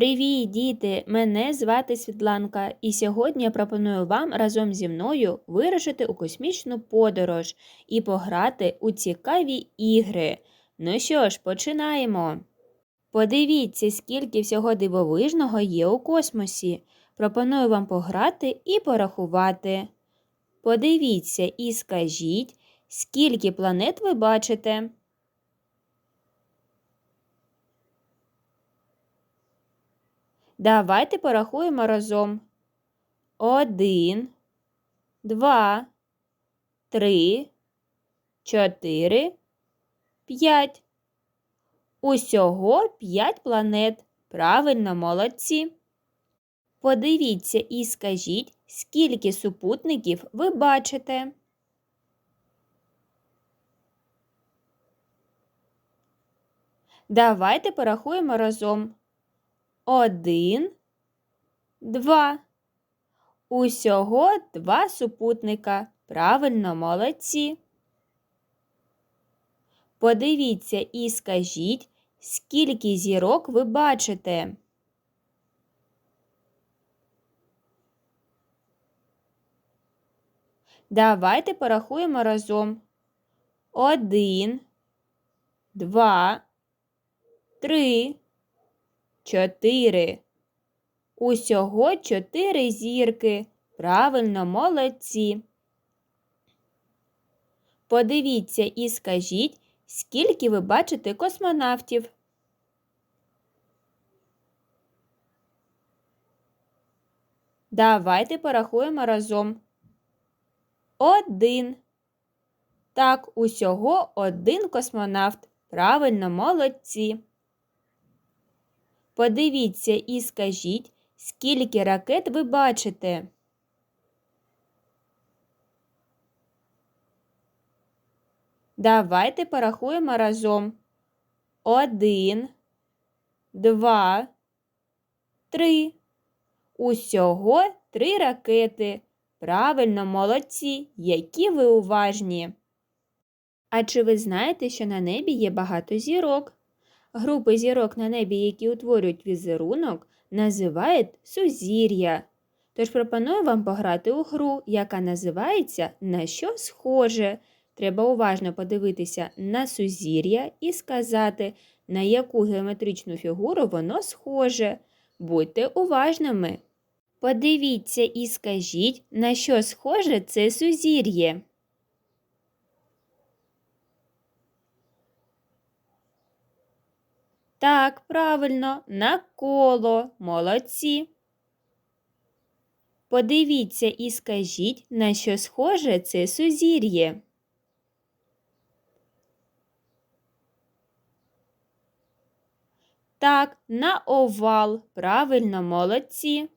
Привіт, діти! Мене звати Світланка, і сьогодні я пропоную вам разом зі мною вирушити у космічну подорож і пограти у цікаві ігри. Ну що ж, починаємо. Подивіться, скільки всього дивовижного є у космосі. Пропоную вам пограти і порахувати. Подивіться і скажіть, скільки планет ви бачите. Давайте порахуємо разом. Один, два, три, чотири, п'ять. Усього п'ять планет. Правильно, молодці. Подивіться і скажіть, скільки супутників ви бачите. Давайте порахуємо разом. Один, два. Усього два супутника. Правильно, молодці. Подивіться і скажіть, скільки зірок ви бачите. Давайте порахуємо разом. Один, два, три, чотири. Усього чотири зірки. Правильно, молодці. Подивіться і скажіть, скільки ви бачите космонавтів. Давайте порахуємо разом. Один. Так, усього один космонавт. Правильно, молодці. Подивіться і скажіть, скільки ракет ви бачите. Давайте порахуємо разом. Один, два, три. Усього три ракети. Правильно, молодці, які ви уважні. А чи ви знаєте, що на небі є багато зірок? Групи зірок на небі, які утворюють візерунок, називають сузір'я. Тож пропоную вам пограти у гру, яка називається На що схоже. Треба уважно подивитися на сузір'я і сказати, на яку геометричну фігуру воно схоже. Будьте уважними. Подивіться і скажіть, на що схоже це сузір'я. Так, правильно, на коло. Молодці. Подивіться і скажіть, на що схоже це сузір'я. Так, на овал. Правильно, молодці.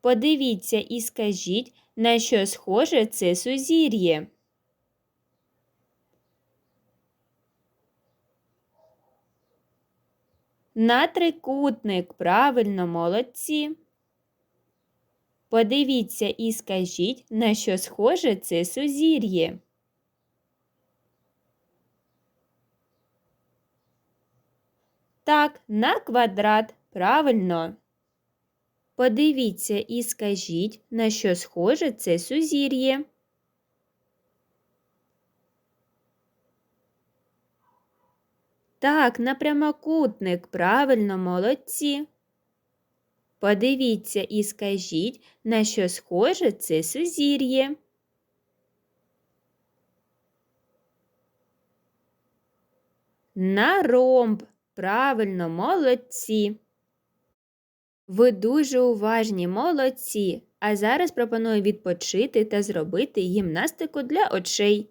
Подивіться і скажіть, на що схоже це сузір'я. На трикутник. Правильно, молодці. Подивіться і скажіть, на що схоже це сузір'я. Так, на квадрат. Правильно. Подивіться і скажіть, на що схоже це сузір'я. Так, на прямокутник. Правильно, молодці. Подивіться і скажіть, на що схоже це сузір'я. На ромб. Правильно, молодці. Ви дуже уважні, молодці. А зараз пропоную відпочити та зробити гімнастику для очей.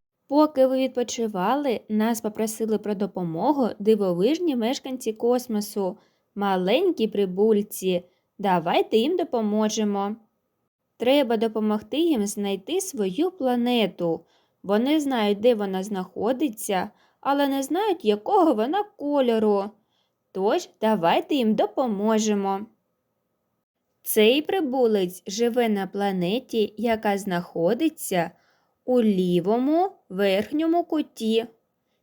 Поки ви відпочивали, нас попросили про допомогу дивовижні мешканці космосу, маленькі прибульці. Давайте їм допоможемо. Треба допомогти їм знайти свою планету. Вони знають, де вона знаходиться, але не знають, якого вона кольору. Тож давайте їм допоможемо. Цей прибулець живе на планеті, яка знаходиться у лівому верхньому куті.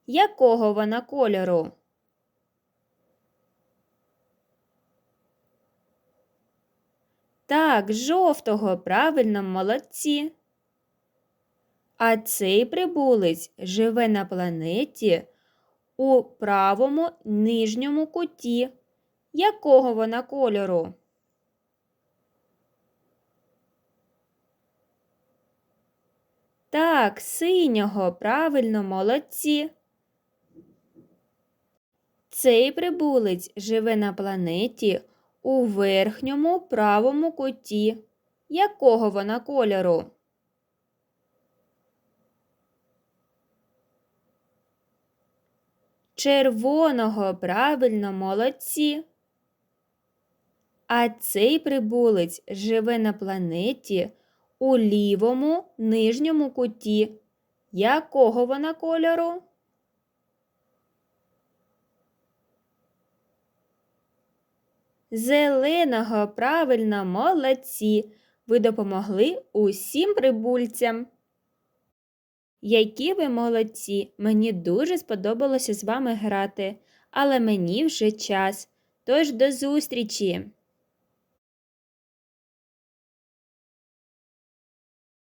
Якого вона кольору? Так, жовтого, правильно, молодці. А цей прибулець живе на планеті у правому нижньому куті. Якого вона кольору? Так, синього, правильно, молодці. Цей прибулець живе на планеті у верхньому правому куті. Якого вона кольору? Червоного, правильно, молодці. А цей прибулець живе на планеті у лівому нижньому куті. Якого вона кольору? Зеленого, правильно, молодці. Ви допомогли усім прибульцям. Які ви молодці! Мені дуже сподобалося з вами грати, але мені вже час. Тож до зустрічі!